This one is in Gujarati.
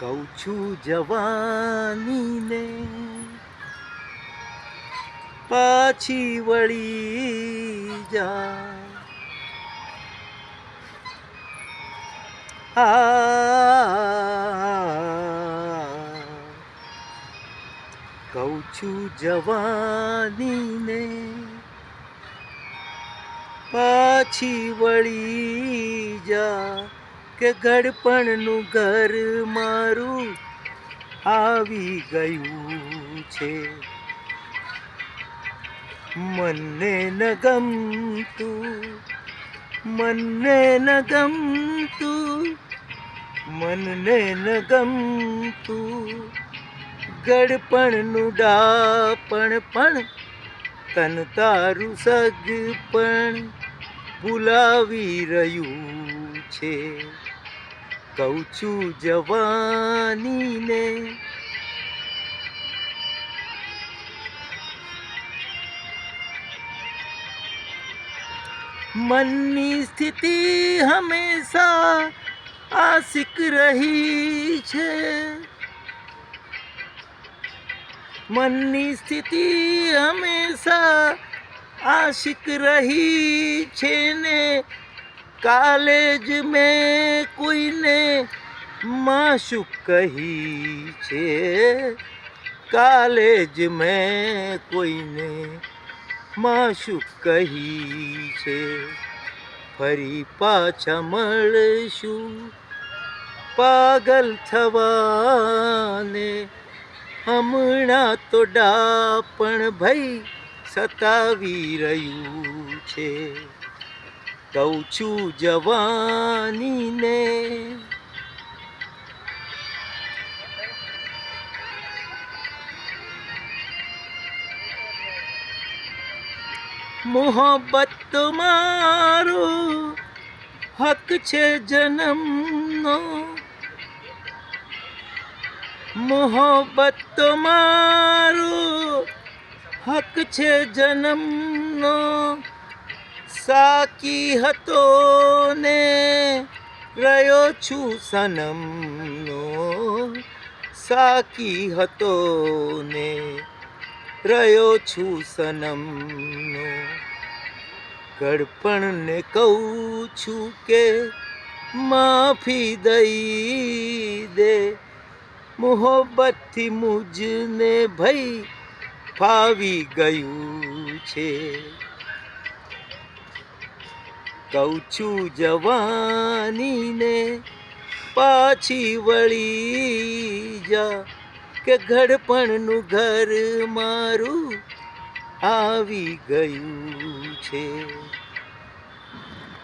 કહું છું જવાનીને. પાછી વળી જા. કહું છું જવાનીને. પાછી વળી જા. કે ગડપણનું ઘર મારું આવી ગયું છે. મને ન ગમતું મને ન ગમતું, મનને ન ગમતું. ગડપણનું ડાપણ પણ તન તારું સગપણ ભૂલાવી રહ્યું છે. કહું છું જવાનીને. મનની સ્થિતિ હંમેશા આશિક રહી છે. મનની સ્થિતિ હંમેશા આશિક રહી છે ને. કાલે જ મેં કોઈને માશું કહી છે. કાલેજ મેં કોઈને માશું કહી છે. ફરી પાછા મળશું પાગલ થવાને. હમણાં તો ડાપણ ભઈ સતાવી રહ્યું છે. કહું છું જવાનીને. મોહબ્બત મારો હક છે જન્મનો. મોહબ્બત મારો હક છે જન્મનો. સાકી હતો ને રહ્યો છું સનમનો. સાકી હતો ને રહ્યો છું સનમનો. ગડપણને કહું છું કે માફી દઈ દે. મોહબ્બતથી મુજને ભઈ ફાવી ગયું છે. કહું છું જવાનીને પાછી વળી જા કે ઘડપણનું ઘર મારું આવી ગયું છે.